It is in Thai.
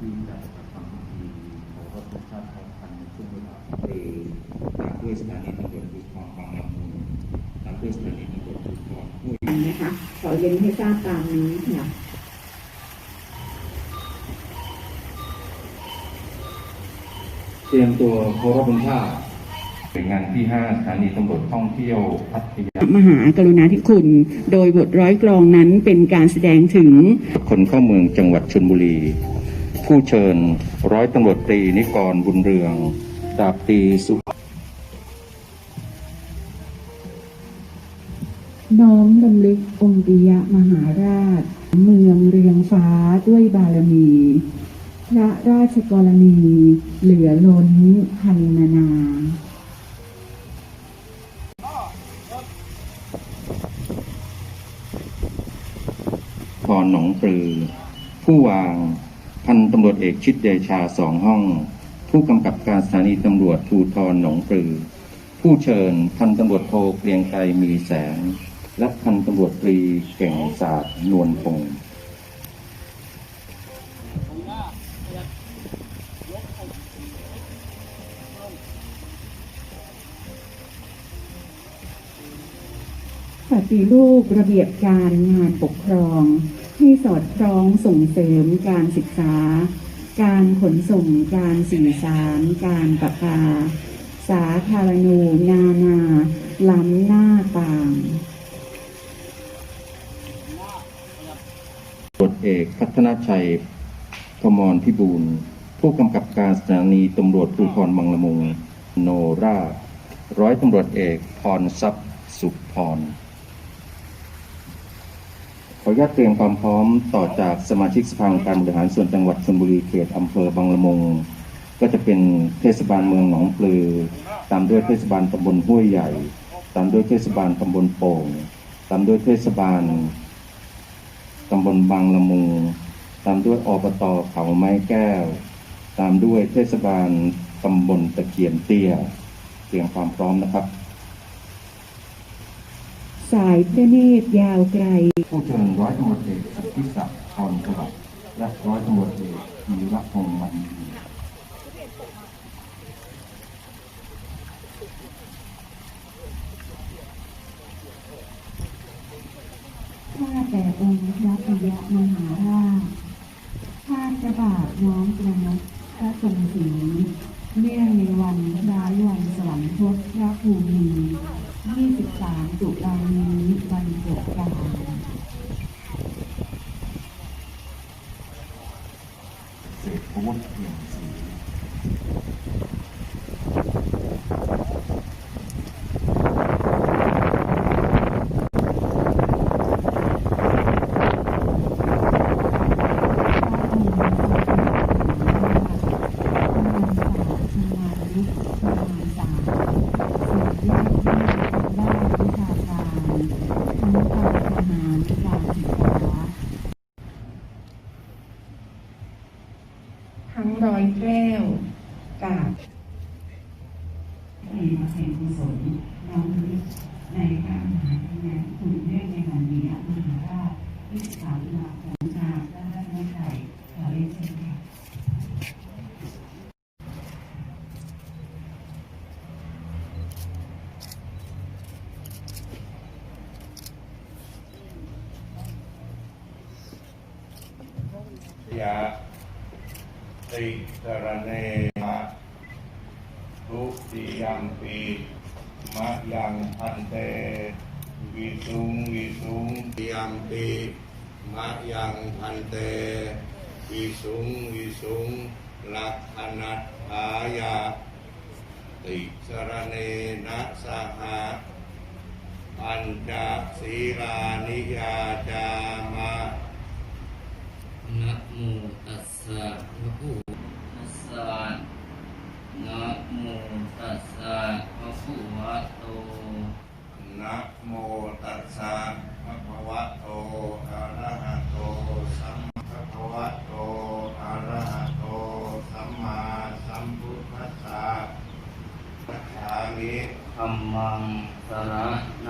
ที่จะทำพิธีขอรับชาติพร้อมกันในช่วงเวลาคือตามด้วยสถานีตำรวจภูธรบางลำพูตามด้วยสถานีตำรวจภูธรห้วยนะคะขอเรียนให้ทราบตามนี้ค่ะเตรียมตัวเคารพธงชาติเป็นงานที่ 5 สถานีตำรวจท่องเที่ยวพัทยามหากรุณาธิคุณ โดยบทร้อยกลองนั้นเป็นการแสดงถึงคนเข้าเมืองจังหวัดชลบุรี ผู้เชิญร้อยตำรวจตรีนิกรบุญเรืองดาบตรีสุน้อมรำลึกองค์ปิยมหาราช เมืองเรียงฟ้าด้วยบารมี พระราชกรณีเหลือล้นพันนานาพรหนองปลือ ผู้วาง พันตำรวจเอกชิดเดชาสองห้อง ผู้กำกับการสถานีตำรวจภูธรหนองปลือ ผู้เชิญพันตำรวจโทเกรียงไกรมีแสง และพันตำรวจตรีเก่งศาสตร์นวลพงศ์ปฏิรูประเบียบการงานปกครอง ให้สอดคล้องส่งเสริมการศึกษา การขนส่งการสื่อสาร การประปาสาธารณูนานา ล้ำหน้าต่างตรวจเอกพัฒนาชัยพมรพิบูลผู้กำกับการสถานีตำรวจภูธรบางละมุง โนรา ร้อยตำรวจเอกพรทรัพย์สุขพร ขออนุญาตเตรียมความพร้อมต่อจากสมาชิกสภาองค์การบริหารส่วนจังหวัดชลบุรีเขตอำเภอบางละมุง ก็จะเป็นเทศบาลเมืองหนองปลือ ตามด้วยเทศบาลตำบลห้วยใหญ่ ตามด้วยเทศบาลตำบลโป่ง ตามด้วยเทศบาลตำบลบางละมุง ตามด้วยอบตเขาไม้แก้ว ตามด้วยเทศบาลตำบลตะเคียนเตี้ย เตรียมความพร้อมนะครับ สายพระเนตรยาวไกล ผู้เชิญร้อยตำรวจเอกสัตติศักดิ์พรสวัสดิ์และร้อยตำรวจเอกธีรพงษ์มันดีข้าแต่องค์พระปิยมหาราชข้าจะบาทน้อมประนกพระทรงศรีเนื่องในวันคล้ายวันสวรรคตพระภูมิ 23ตุลานี้วันเกิดกาล เศรษฐวุฒิเพียงศรี ทั้งร้อยแก้วกาบมีมาแสงกุศลน้อมนึกในพระมหากรุณาธิคุณเนื่องในวันนี้มหาราช23ตุลาคมจากและได้ไม่ไทยขอเรียนเชิญค่ะยะ ติสรเนมะทุติยัมปีมะยังพันเตวิสุงวิสุงติยัมปีมะยังพันเตวิสุงวิสุงลักขณัตถายาติสรเนนะสหะปัญจศีลานิยาจามะ นะโมตัสสะภะคะวะตัสสะนะโมตัสสะภะคะวะโต นะโมตัสสะภะคะวะโต อะระหะโต สัมมาภะคะวะโต อะระหะโต สัมมาสัม พุทธัสสะสัจฉามิธัมมังสรณ